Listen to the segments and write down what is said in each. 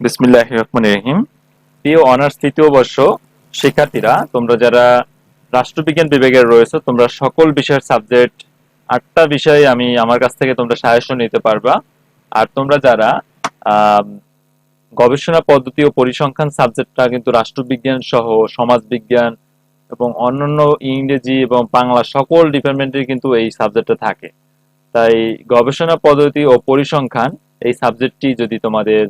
বিসমিল্লাহ রহমান রহিম। প্রিয় অনার্স তৃতীয় বর্ষ শিক্ষার্থীরা, তোমরা যারা রাষ্ট্রবিজ্ঞান বিভাগের রয়েছে, তোমরা সকল বিষয়ের সাবজেক্ট, আটটা বিষয়ে আমি আমার কাছ থেকে তোমরা সাজেশন নিতে পারবা। আর তোমরা যারা গবেষণা পদ্ধতি ও পরিসংখ্যান সাবজেক্টটা কিন্তু রাষ্ট্রবিজ্ঞান সহ সমাজ বিজ্ঞান এবং অন্যান্য ইংরেজি এবং বাংলা সকল ডিপার্টমেন্টের কিন্তু এই সাবজেক্টটা থাকে। তাই গবেষণা পদ্ধতি ও পরিসংখ্যান এই সাবজেক্টটি যদি তোমাদের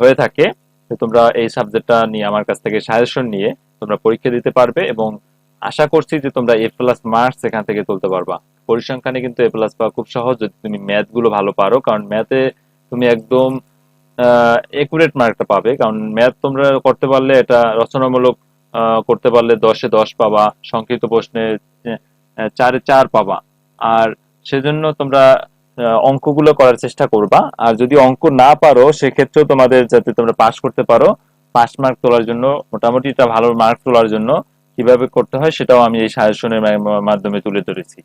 হয়ে থাকে তোমরা এই সাবজেক্টটা নিয়ে আমার কাছ থেকে সাজেশন নিয়ে তোমরা পরীক্ষা দিতে পারবে এবং আশা করছি যে তোমরা এ প্লাস মার্কস এখান থেকে তুলতে পারবা। পরিসংখ্যানে কিন্তু এ প্লাস পাওয়া খুব সহজ যদি তুমি ম্যাথগুলো ভালো পারো, কারণ ম্যাথে তুমি একদম একুরেট মার্কটা পাবে। কারণ ম্যাথ তোমরা করতে পারলে এটা রচনামূলক করতে পারলে দশে দশ পাবা, সংক্ষিপ্ত প্রশ্নে চারে চার পাবা। আর সেজন্য তোমরা অঙ্কগুলো করার চেষ্টা করবা। আর যদি অঙ্ক না পারো, সেক্ষেত্রেও তোমাদের যাতে তোমরা পাস করতে পারো পাস মার্ক তোলার জন্য, মোটামুটি একটা ভালো মার্ক তোলার জন্য কীভাবে করতে হয় সেটাও আমি এই সাজেশনের মাধ্যমে তুলে ধরেছি।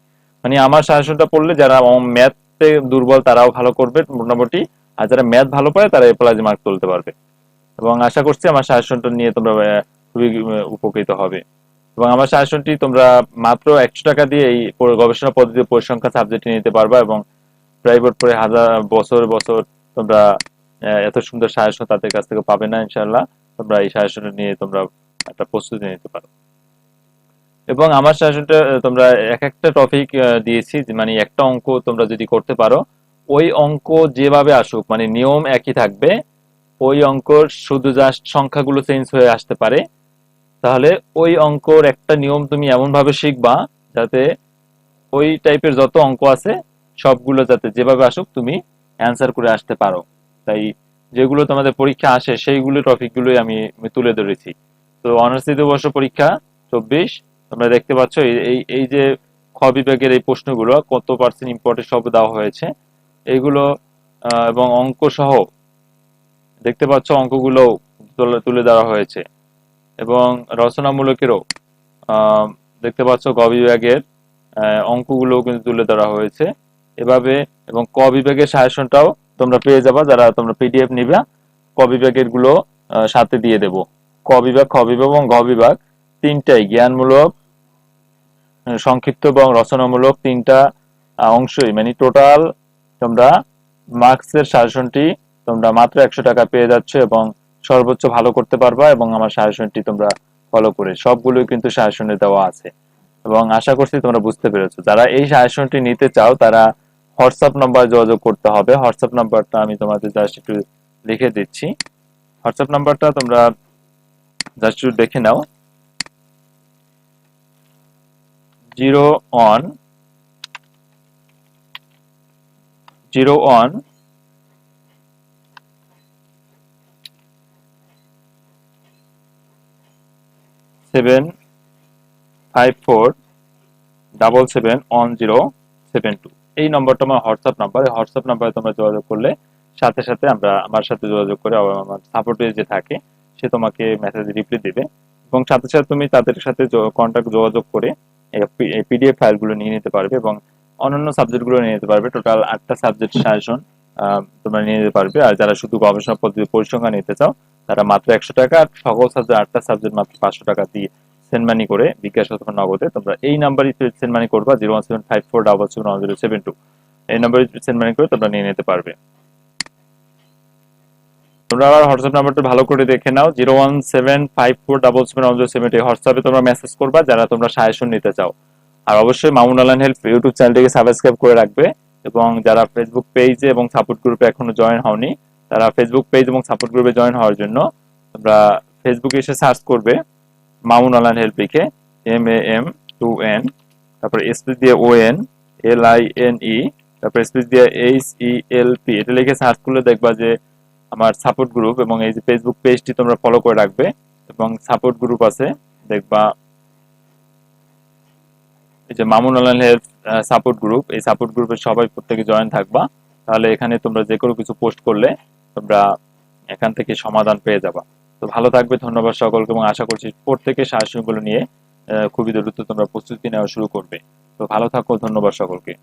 মানে আমার সাজেশনটা পড়লে যারা ম্যাথে দুর্বল তারাও ভালো করবে মোটামুটি, আর যারা ম্যাথ ভালো পায় তারা এ প্লাস মার্ক তুলতে পারবে। এবং আশা করছি আমার সাজেশনটা নিয়ে তোমরা খুবই উপকৃত হবে। এবং আমার সাজেশনটি তোমরা মাত্র একশো টাকা দিয়ে এই গবেষণা পদ্ধতি ও পরিসংখ্যান সাবজেক্টটি নিতে পারবা এবং প্রাইভেট পরে হাজার, বছর বছর তোমরা এত সুন্দর সাজেশন তাদের কাছ থেকে পাবে না ইনশাল্লাহ তোমরা এই সাজেশনটা নিয়ে তোমরা একটা প্রস্তুতি নিতে পারো। এবং আমার সাজেশনটা তোমরা এক একটা টপিক দিয়েছি মানে একটা অঙ্ক তোমরা যদি করতে পারো, ওই অঙ্ক যেভাবে আসুক মানে নিয়ম একই থাকবে, ওই অঙ্কর শুধু জাস্ট সংখ্যাগুলো চেঞ্জ হয়ে আসতে পারে। তাহলে ওই অঙ্কর একটা নিয়ম তুমি এমনভাবে শিখবা, যাতে ওই টাইপের যত অঙ্ক আছে সবগুলো যাতে যেভাবে আসুক তুমি অ্যান্সার করে আসতে পারো। তাই যেগুলো তোমাদের পরীক্ষা আসে সেইগুলো টপিকগুলোই আমি তুলে ধরেছি। তো অনার্স তৃতীয় বর্ষ পরীক্ষা চব্বিশ তোমরা দেখতে পাচ্ছ এই- এই যে খ বিভাগের এই প্রশ্নগুলো কত পার্সেন্ট ইম্পর্টেন্ট সব দেওয়া হয়েছে এইগুলো এবং অঙ্ক সহ দেখতে পাচ্ছ অঙ্কগুলো তুলে- দেওয়া হয়েছে। এবং রচনামূলকেরও দেখতে পাচ্ছ গ বিভাগের আহ, অঙ্কগুলো কিন্তু তুলে ধরা হয়েছে। এভাবে এবং ক বিভাগের সাজেশনটাও তোমরা পেয়ে যাবা, যারা তোমরা পিডিএফ নিবা, ক বিভাগেরগুলো সাথে দিয়ে দেব। ক বিভাগ, খ বিভাগ এবং ঘ বিভাগ তিনটাই জ্ঞানমূলক সংক্ষিপ্ত এবং রচনামূলক তিনটা অংশই। মানে টোটাল তোমরা মার্কসের সাজেশনটি তোমরা মাত্র একশো টাকা পেয়ে যাচ্ছ এবং সর্বোচ্চ ভালো করতে পারবা এবং আমার সাজেশনটি তোমরা ফলো করে। সবগুলোই কিন্তু সাজেশনে দেওয়া আছে। এবং আশা করছি তোমরা বুঝতে পেরেছ। যারা এই সাজেশনটি নিতে চাও, তারা হোয়াটসঅ্যাপ নাম্বার যোগাযোগ করতে হবে। হোয়াটসঅ্যাপ নাম্বারটা আমি তোমাদের জাস্ট একটু লিখে দিচ্ছি। হোয়াটসঅ্যাপ নাম্বারটা তোমরা জাস্ট একটু দেখে নাও। Zero one zero one, seven, five four, double seven, one zero, seven two. এই নম্বরটা আমার হোয়াটসঅ্যাপ নাম্বার এই হোয়াটসঅ্যাপ নাম্বারে তোমরা যোগাযোগ করলে সাথে সাথে আমরা আমার সাথে যোগাযোগ করে আমার সাপোর্টে যে থাকে, সে তোমাকে মেসেজ রিপ্লাই দেবে। এবং সাথে সাথে তুমি তাদের সাথে কন্ট্যাক্ট যোগাযোগ করে পিডিএফ ফাইলগুলো নিয়ে নিতে পারবে এবং অন্যান্য সাবজেক্টগুলো নিয়ে নিতে পারবে। টোটাল আটটা সাবজেক্ট সাজেশন তোমরা নিয়ে নিতে পারবে। আর যারা শুধু গবেষণা পদ্ধতি পরিসংখ্যান নিতে চাও, তারা মাত্র একশো টাকা আর সকল সাবজেক্ট আটটা সাবজেক্ট মাত্র পাঁচশো টাকা দিয়ে সেন্ড মানি করে বিকাশ অথবা নগদে, তোমরা এই নাম্বারই সেন্ড মানি করবা zero one seven five four double seven one zero seven two এই নাম্বারে সেন্ড মানি করে তোমরা নিয়ে নিতে পারবে। তোমরা আবার হোয়াটসঅ্যাপ নাম্বারটা ভালো করে দেখে নাও zero one seven five four double seven one zero seven এই হোয়াটসঅ্যাপে তোমরা মেসেজ করবা, যারা তোমরা সাজেশন নিতে চাও। আর অবশ্যই মামুন অনলাইন হেল্প ইউটিউব চ্যানেলটিকে সাবস্ক্রাইব করে রাখবে। এবং যারা ফেসবুক পেজে এবং সাপোর্ট গ্রুপে এখনও জয়েন হওনি, তারা ফেসবুক পেজ এবং সাপোর্ট গ্রুপে জয়েন হওয়ার জন্য তোমরা ফেসবুকে এসে সার্চ করবে। মামুন আলান হেল্প লিখে, M A M two N, তারপর স্পেস দিয়ে O N, L I N E, তারপর স্পেস দিয়ে এইচ ই এল পি, এটা লিখে সার্চ করলে দেখবা যে আমার সাপোর্ট গ্রুপ এবং এই যে ফেসবুক পেজটি তোমরা ফলো করে রাখবে এবং সাপোর্ট গ্রুপ আছে, দেখবা এই যে Mamun online help support group এই সাপোর্ট গ্রুপে সবাই প্রত্যেকে জয়েন থাকবা, তাহলে এখানে তোমরা যে কোনো কিছু পোস্ট করলে তোমরা এখান থেকে সমাধান পেয়ে যাবা। তো ভালো থাকবে, ধন্যবাদ সকলকে এবং আশা করছি প্রত্যেকে সাহসগুলো নিয়ে খুবই দ্রুত তোমরা প্রস্তুতি নেওয়া শুরু করবে। তো ভালো থাকো, ধন্যবাদ সকলকে।